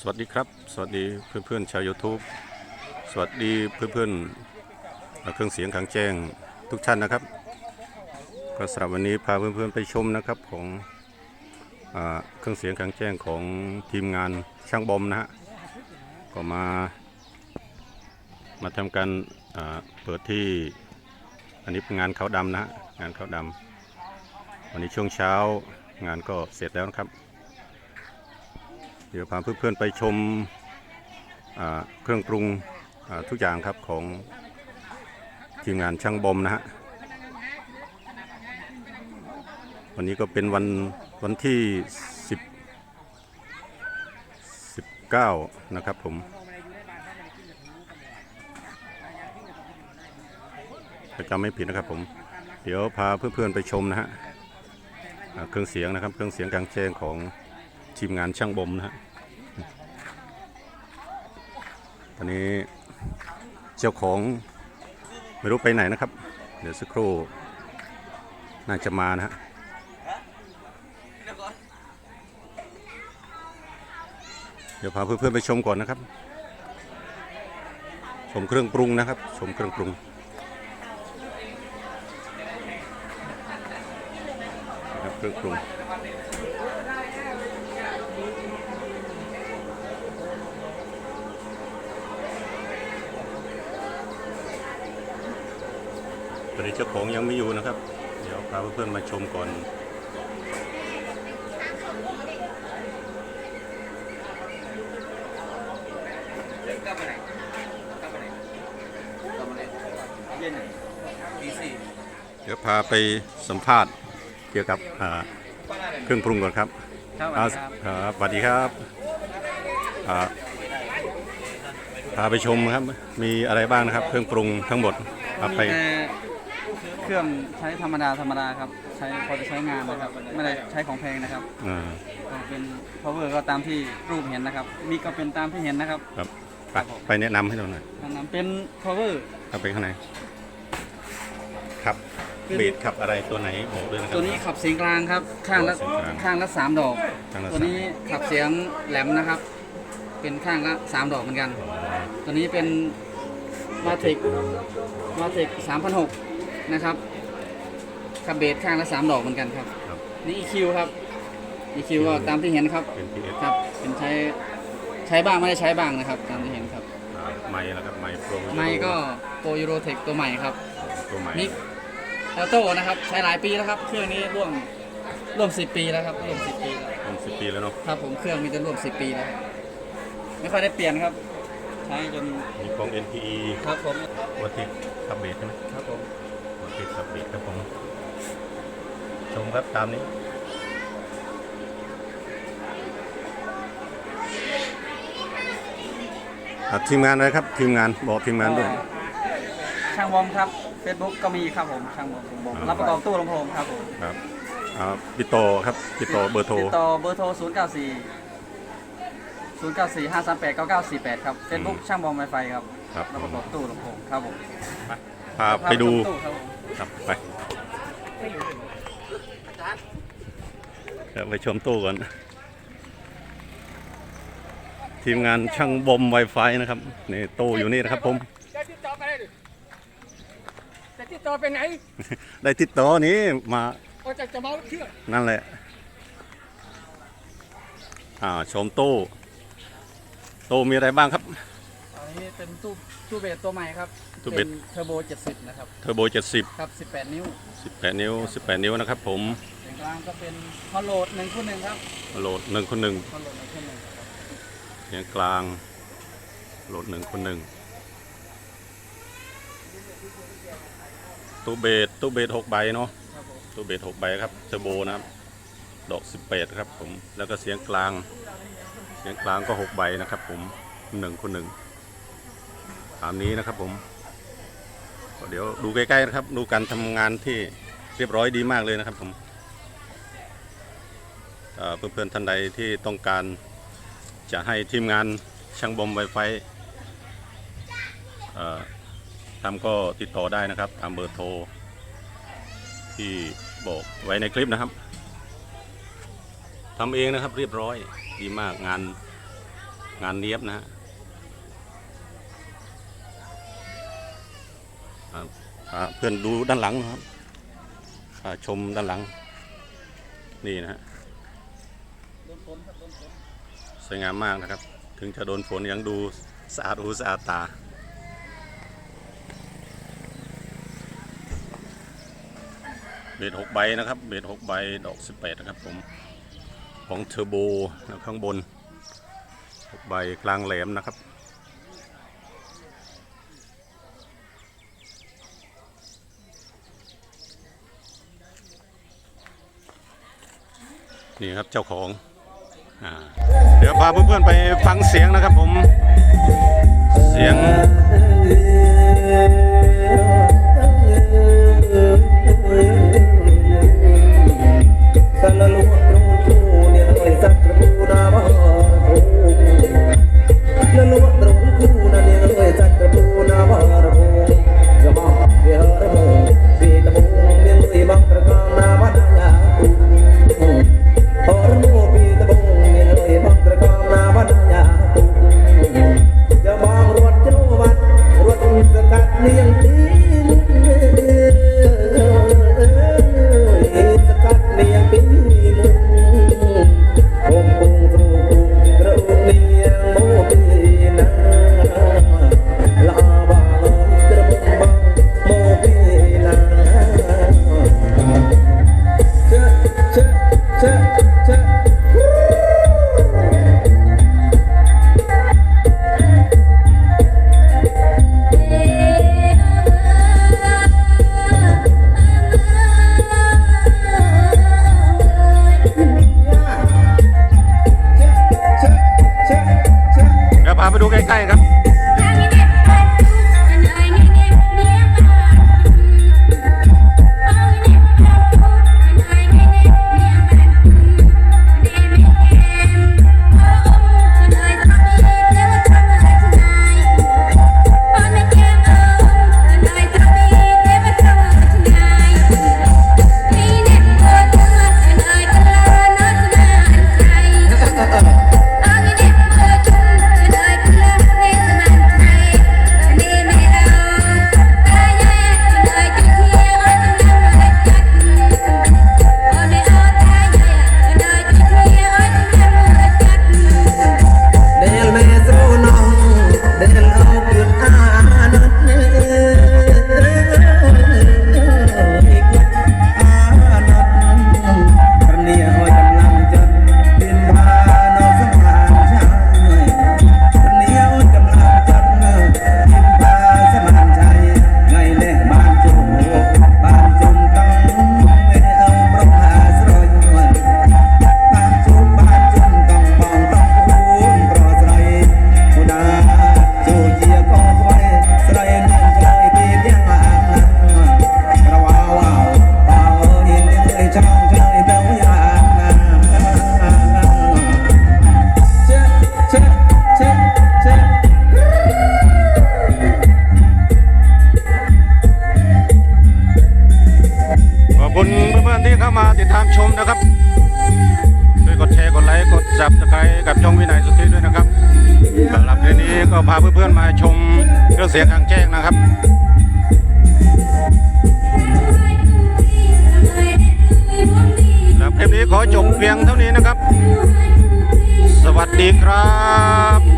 สวัสดีครับ สวัสดีเพื่อนๆชาว YouTube สวัสดีเพื่อนๆเครื่องเสียงกลางแจ้งทุกท่านนะครับ ก็สำหรับวันนี้พาเพื่อนๆไปชมนะครับของอเครื่องเสียงกลางแจ้งของทีมงานช่างบอมนะฮะก็มา มาทำการเปิดที่อันนี้เป็นงานเขาวดำนะฮะงานเขาวดำวันนี้ช่วงเช้างานก็เสร็จแล้วนะครับ เดี๋ยวพาเพื่อนๆไปชมเครื่องปรุงทุกอย่างครับของทีมงานช่างบอมนะฮะวันนี้ก็เป็นวันวันที่10 19 นะครับผมถ้าจำไม่ผิดนะครับผม เดี๋ยวพาเพื่อนๆไปชมนะฮะเครื่องเสียงนะครับ เครื่องเสียงกลางแจ้งของ ทีมงานช่างบมนะฮะตอนนี้เจ้าของไม่รู้ไปไหนนะครับ เดี๋ยวสักครู่น่าจะมานะฮะเดี๋ยวพาเพื่อนๆไปชมก่อนนะครับ ชมเครื่องปรุงนะครับ ชมเครื่องปรุงนะครับเครื่องปรุง ตอนนี้เจ้าของยังไม่อยู่นะครับ เดี๋ยวพาเพื่อนๆมาชมก่อนเดี๋ยวพาไปสัมภาษณ์เกี่ยวกับเครื่องปรุงก่อนครับ ครับอ่าครับสวัสดีครับอ่าพาไปชมครับ มีอะไรบ้างนะครับ เครื่องปรุงทั้งหมดเอาไปมีแต่เครื่องใช้ธรรมดาธรรมดาครับใช้พอจะใช้งานนะครับ ไม่ได้ใช้ของแพงนะครับอ่าก็เป็น power ก็ตามที่รูปเห็นนะครับ มีก็เป็นตามที่เห็นนะครับครับไปไปแนะนำให้เราหน่อยอันนั้นเป็น power เอาไปข้างในครับ เบสครับอะไรตัวไหนบอกด้วยนะครับ ตัวนี้ขับเสียงกลางครับ ข้างละเสียงกลางข้างละสามดอก ข้างละตัวนี้ขับเสียงแหลมนะครับ เป็นข้างละสามดอกเหมือนกัน ตัวนี้เป็นมาเทคมาเทคสามพันหกนะครับขับเบสข้างละสามดอกเหมือนกันครับ ครับ นี่ EQ ครับ EQ ก็ตามที่เห็นครับ เป็น PS ครับ เป็นใช้ใช้บ้างไม่ได้ใช้บ้างนะครับ ตามที่เห็นครับอ่าไม้แล้วครับไม้โปรไมค์ก็โปรยูโรเทคตัวใหม่ครับ ตัวใหม่มิก ออโต้นะครับใช้หลายปีแล้วครับเครื่องนี้ร่วมร่วม 10 ปีแล้วครับร่วม 10 ปีแล้วเป็นสิบปีแล้วเนาะครับผมเครื่องมีแต่ร่วม 10 ปีแล้ว ไม่ค่อยได้เปลี่ยนครับ ใช้จนมีของ NPE ครับผมวัตถิขับเบสใช่ไหมครับผมวัตถิขับเบสครับผมชมครับตามนี้ อะทีมงานอะไรครับทีมงานบอกทีมงานด้วย ช่างบอมครับ Facebook ก็มีครับผมช่างบอมบอมอ่ารัรับประกอบตู้ลำโพงครับผมครับอ่าปิโตครับปิโตเบอร์โทรติดต่อเบอร์โทร 0 9 4 0 9 4 5 3 8 9 9 4 8 ครับ Facebook ช่างบอมไวไฟครับครับรับประกอบตู้ลำโพงครับผมพาไปดูตู้ครับผมครับไปเดี๋ยวไปชมตู้ก่อน ทีมงานช่างบอม Wi-Fi นะครับนี่ตู้อยู่นี่นะครับผม จะติดต่อไปไหน จะติดต่อไปไหนได้ติดต่อนี้มาโอจะจะเมาเชื่อนั่นแหละอ่าชมตู้ตู้มีอะไรบ้างครับ อันนี้เป็นตู้ตู้เบสตัวใหม่ครับตู้เบส นเทอร์โบ 70 นะครับ เทอร์โบ 70 ครับ 18 นิ้ว18 นิ้ว 18 นิ้วนะครับผมเสียงกลางก็เป็นฮอลโหลด1คูณ1ครับโหลดหนึ่งคนหนึ่งฮอลโหลด1คูณ1ครับเสียงกลางโหลดหนึ่งคนหนึ่ง ตู้เบสตู้เบสหกใบเนาะครับผมตู้เบสหกใบครับเทอร์โบนะครับ ดอกสิบแปดครับผมแล้วก็เสียงกลาง เสียงกลางก็หกใบนะครับ ผมหนึ่งคนหนึ่งตามนี้นะครับผมก็เดี๋ยวดูใกล้ๆนะครับ ดูการทำงานที่เรียบร้อยดีมากเลยนะครับผมเอ่อเพื่อนๆท่านใดที่ต้องการจะให้ทีมงานช่างบอมไวไฟเอ่อ ทำก็ติดต่อได้นะครับตามเบอร์โทร ที่บอกไว้ในคลิปนะครับทำเองนะครับเรียบร้อยดีมากงานงานเนียบนะฮะเพื่อนดูด้านหลังนะครับชมด้านหลัง นี่นะฮะสวยงามมากนะครับ ถึงจะโดนฝนยังดูสะอาดหูสะอาดตา เบ็ดหกใบนะครับ เบ็ดหกใบดอกสิบแปดนะครับผมของเทอร์โบนะข้างบนหกใบกลางแหลมนะครับนี่ครับเจ้าของอเดี๋ยวพาเพื่อนๆไปฟังเสียงนะครับผม เสียง สียงกลางแจ้งนะครับแล้วคลิปนี้ขอจบเพียงเท่านี้นะครับ สวัสดีครับ